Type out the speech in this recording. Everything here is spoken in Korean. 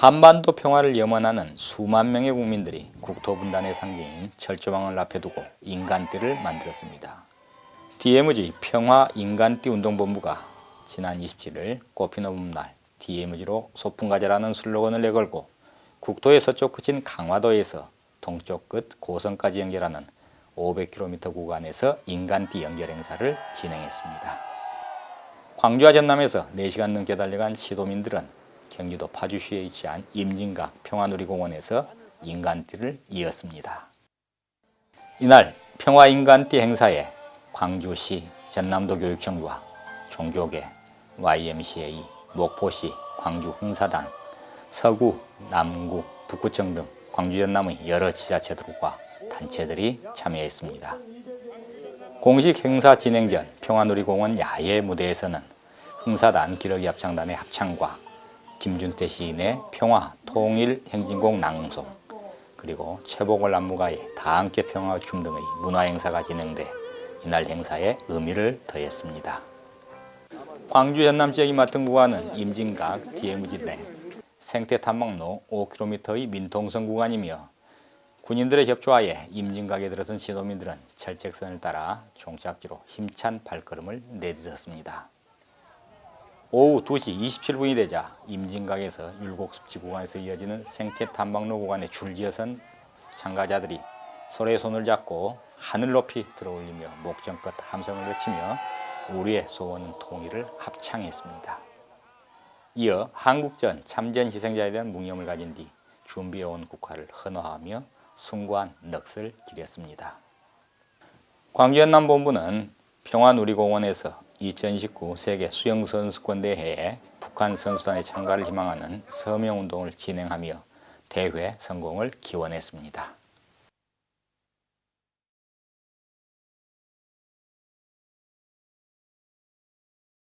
한반도 평화를 염원하는 수만 명의 국민들이 국토분단의 상징인 철조망을 앞에 두고 인간띠를 만들었습니다. DMZ 평화 인간띠 운동본부가 지난 27일 꽃피는 날 DMZ로 소풍 가자라는 슬로건을 내걸고 국토의 서쪽 끝인 강화도에서 동쪽 끝 고성까지 연결하는 500km 구간에서 인간띠 연결 행사를 진행했습니다. 광주와 전남에서 4시간 넘게 달려간 시도민들은 경기도 파주시에 위치한 임진각 평화누리공원에서 인간띠를 이었습니다. 이날 평화인간띠 행사에 광주시 전남도 교육청과 종교계, YMCA, 목포시, 광주 흥사단, 서구, 남구, 북구청 등 광주 전남의 여러 지자체들과 단체들이 참여했습니다. 공식 행사 진행 전 평화누리공원 야외 무대에서는 흥사단 기러기 합창단의 합창과 김준태 시인의 평화 통일 행진곡 낭송 그리고 최복월 안무가의 다 함께 평화 춤 등의 문화 행사가 진행돼 이날 행사에 의미를 더했습니다. 광주 전남 지역이 맡은 구간은 임진각 DMZ 내 생태 탐방로 5km의 민통선 구간이며 군인들의 협조하에 임진각에 들어선 시도민들은 철책선을 따라 종착지로 힘찬 발걸음을 내딛었습니다. 오후 2시 27분이 되자 임진각에서 율곡습지 구간에서 이어지는 생태 탐방로 구간에 줄지어선 참가자들이 서로의 손을 잡고 하늘 높이 들어올리며 목전껏 함성을 외치며 우리의 소원 통일을 합창했습니다. 이어 한국전 참전 희생자에 대한 묵념을 가진 뒤 준비해온 국화를 헌화하며 숭고한 넋을 기렸습니다. 광주연남본부는 평화누리공원에서 2019 세계 수영선수권대회에 북한 선수단의 참가를 희망하는 서명운동을 진행하며 대회 성공을 기원했습니다.